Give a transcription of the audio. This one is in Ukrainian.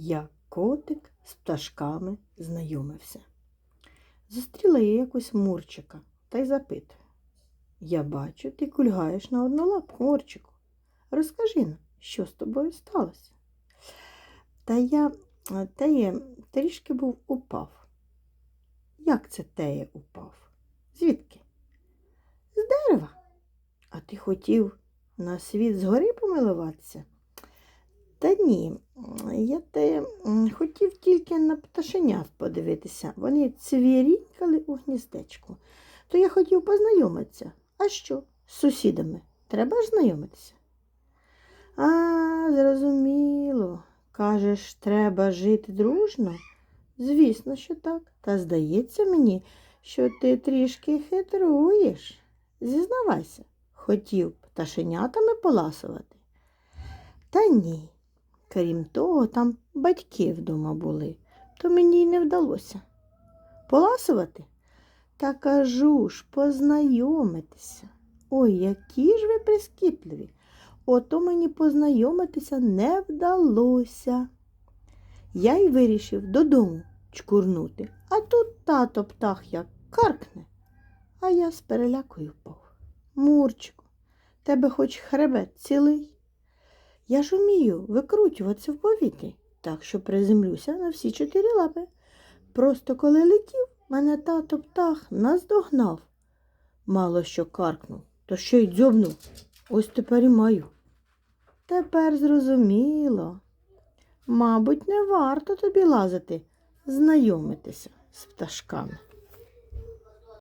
як котик з пташками знайомився. Зустріла я якось Мурчика та й запитую. Я бачу, ти кульгаєш на одну лапку, Мурчику. Розкажи нам, що з тобою сталося? Та я е, теє трішки був упав. Як це теє упав? Звідки? З дерева. А ти хотів на світ згори помилуватися? Та ні, я те хотів тільки на пташенят подивитися. Вони цвірінькали у гніздечку. То я хотів познайомитися. А що? З сусідами. Треба ж знайомитися. А, зрозуміло. Кажеш, треба жити дружно? Звісно, що так. Та здається мені, що ти трішки хитруєш. Зізнавайся, хотів пташенятами поласувати. Та ні. Крім того, там батьки вдома були, то мені й не вдалося. Поласувати? Та кажу ж, познайомитися. Ой, які ж ви прискіпливі. Ото мені познайомитися не вдалося. Я й вирішив додому чкурнути, а тут тато птах як каркне, а я з перелякою впав. Мурчику, тебе хоч хребет цілий. Я ж умію викручуватися в повітрі, так що приземлюся на всі чотири лапи. Просто коли летів, мене тато птах наздогнав. Мало що каркнув, то ще й дзьобнув. Ось тепер і маю. Тепер зрозуміло. Мабуть, не варто тобі лазити, знайомитися з пташками.